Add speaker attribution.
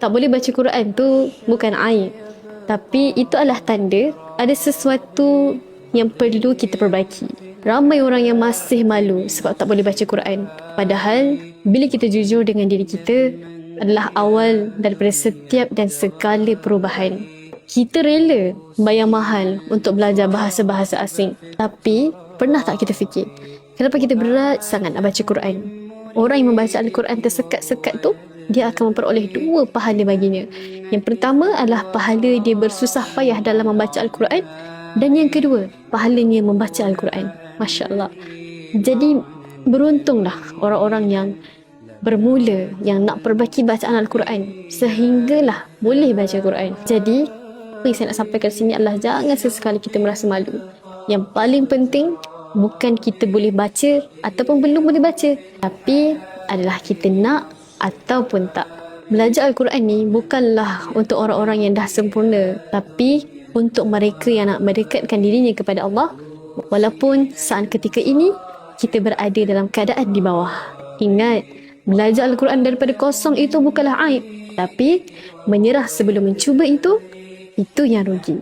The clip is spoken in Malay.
Speaker 1: tak boleh baca Quran tu bukan aib. Tapi itu adalah tanda ada sesuatu yang perlu kita perbaiki. Ramai orang yang masih malu sebab tak boleh baca Quran. Padahal bila kita jujur dengan diri kita adalah awal daripada setiap dan segala perubahan. Kita rela bayar mahal untuk belajar bahasa-bahasa asing. Tapi pernah tak kita fikir kenapa kita berat sangat nak baca Quran? Orang yang membaca Al-Quran tersekat-sekat tu dia akan memperoleh dua pahala baginya. Yang pertama adalah pahala dia bersusah payah dalam membaca Al-Quran dan yang kedua, pahalanya membaca Al-Quran. Masya Allah. Jadi, beruntunglah orang-orang yang bermula yang nak perbaiki bacaan Al-Quran sehinggalah boleh baca Quran. Jadi, apa yang saya nak sampaikan sini adalah jangan sesekali kita merasa malu. Yang paling penting bukan kita boleh baca ataupun belum boleh baca tapi adalah kita nak ataupun tak. Belajar Al-Quran ni bukanlah untuk orang-orang yang dah sempurna tapi untuk mereka yang nak mendekatkan dirinya kepada Allah walaupun saat ketika ini kita berada dalam keadaan di bawah. Ingat, belajar Al-Quran daripada kosong itu bukanlah aib tapi menyerah sebelum mencuba itu itu yang rugi.